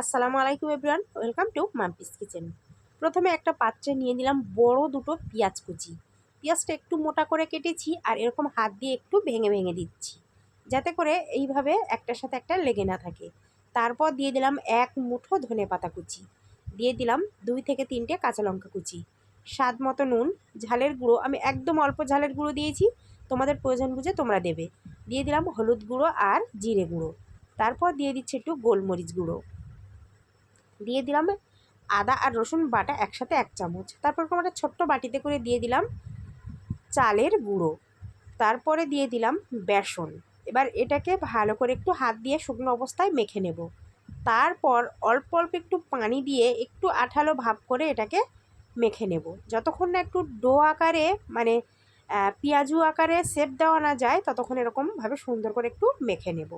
আসসালামু আলাইকুম everyone welcome to Mampi's kitchen প্রথমে একটা পাত্রে নিয়ে নিলাম বড় দুটো পেঁয়াজ কুচি। পেঁয়াজটা একটু মোটা করে কেটেছি আর এরকম হাত দিয়ে একটু ভেঙে ভেঙে দিচ্ছি। যাতে করে এইভাবে একটার সাথে একটা লেগে না থাকে। তারপর দিয়ে দিলাম এক মুঠো ধনে পাতা কুচি। দিয়ে দিলাম দুই থেকে তিনটে কাঁচা লঙ্কা কুচি। স্বাদ মতো নুন, ঝালের গুঁড়ো, আমি একদম অল্প ঝালের গুঁড়ো দিয়েছি, তোমাদের প্রয়োজন বুঝে তোমরা দেবে। দিয়ে দিলাম হলুদ গুঁড়ো আর জিরে গুঁড়ো। তারপর দিয়ে দিচ্ছি একটু গোলমরিচ গুঁড়ো। দিয়ে দিলাম আদা আর রসুন বাটা একসাথে এক চামচ। তারপর একটা ছোট্ট বাটিতে করে দিয়ে দিলাম চালের গুঁড়ো। তারপরে দিয়ে দিলাম বেসন। এবার এটাকে ভালো করে একটু হাত দিয়ে শুকনো অবস্থায় মেখে নেব। তারপর অল্প অল্প একটু পানি দিয়ে একটু আঠালো ভাব করে এটাকে মেখে নেব। যতক্ষণ না একটু ডো আকারে মানে পেঁয়াজু আকারে সেপ দেওয়া না যায়, ততক্ষণ এরকমভাবে সুন্দর করে একটু মেখে নেব।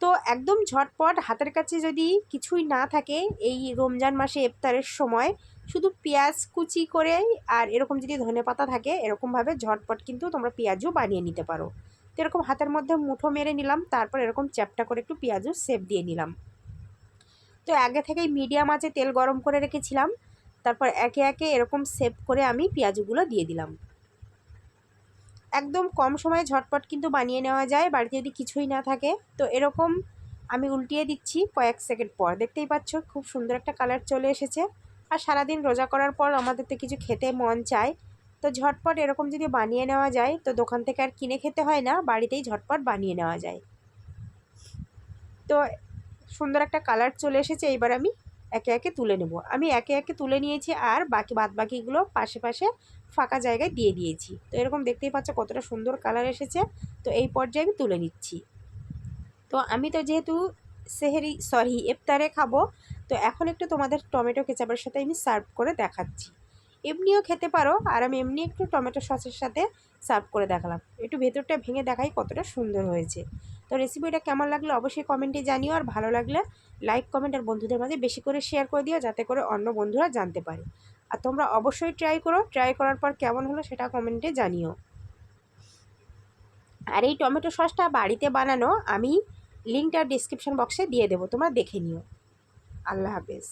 তো একদম ঝটপট হাতের কাছে যদি কিছুই না থাকে এই রমজান মাসে ইফতারের সময়, শুধু পেঁয়াজ কুচি করে আর এরকম যদি ধনে পাতা থাকে, এরকমভাবে ঝটপট কিন্তু তোমরা পেঁয়াজও বানিয়ে নিতে পারো। তো এরকম হাতের মধ্যে মুঠো মেরে নিলাম, তারপর এরকম চ্যাপটা করে একটু পেঁয়াজও সেপ দিয়ে নিলাম। তো আগে থেকেই মিডিয়াম আঁচে তেল গরম করে রেখেছিলাম, তারপর একে একে এরকম সেপ করে আমি পেঁয়াজগুলো দিয়ে দিলাম। একদম কম সময়ে ঝটপট কিন্তু বানিয়ে নেওয়া যায়, বাড়িতে যদি কিছুই না থাকে। তো এরকম আমি উল্টিয়ে দিচ্ছি কয়েক সেকেন্ড পর। দেখতেই পাচ্ছ, খুব সুন্দর একটা কালার চলে এসেছে। আর সারাদিন রোজা করার পর আমাদের তো কিছু খেতে মন চায়। তো ঝটপট এরকম যদি বানিয়ে নেওয়া যায়, তো দোকান থেকে আর কিনে খেতে হয় না, বাড়িতেই ঝটপট বানিয়ে নেওয়া যায়। তো সুন্দর একটা কালার চলে এসেছে, এইবার আমি একে একে তুলে নেব। আমি একে একে তুলে নিয়েছি আর বাকি বাদ বাকিগুলো পাশে পাশে ফাঁকা জায়গায় দিয়ে দিয়েছি। তো এরকম দেখতেই পাচ্ছ কতটা সুন্দর কালার এসেছে। তো এই পর্যায়ে আমি তুলে নিচ্ছি। তো আমি তো যেহেতু সেহেরি, সরি, ইফতারে খাব, তো এখন একটু তোমাদের টমেটো কেচাপের সাথে আমি সার্ভ করে দেখাচ্ছি। এমনিও খেতে পারো, আর আমি এমনি একটু টমেটো সসের সাথে সার্ভ করে দেখালাম। একটু ভেতরটা ভেঙে দেখাই কতটা সুন্দর হয়েছে। তো রেসিপিটা কেমন লাগলে অবশ্যই কমেন্টে জানিও, আর ভালো লাগলে লাইক কমেন্ট আর বন্ধুদের মাঝে বেশি করে শেয়ার করে দিও, যাতে করে অন্য বন্ধুরা জানতে পারে। আর তোমরা অবশ্যই ট্রাই করো ট্রাই করার পর কেমন হলো সেটা কমেন্টে জানিও। আর এই টমেটো সসটা বাড়িতে বানানো, আমি লিঙ্কটা ডিসক্রিপশান বক্সে দিয়ে দেবো, তোমরা দেখে নিও। আল্লাহ হাফেজ।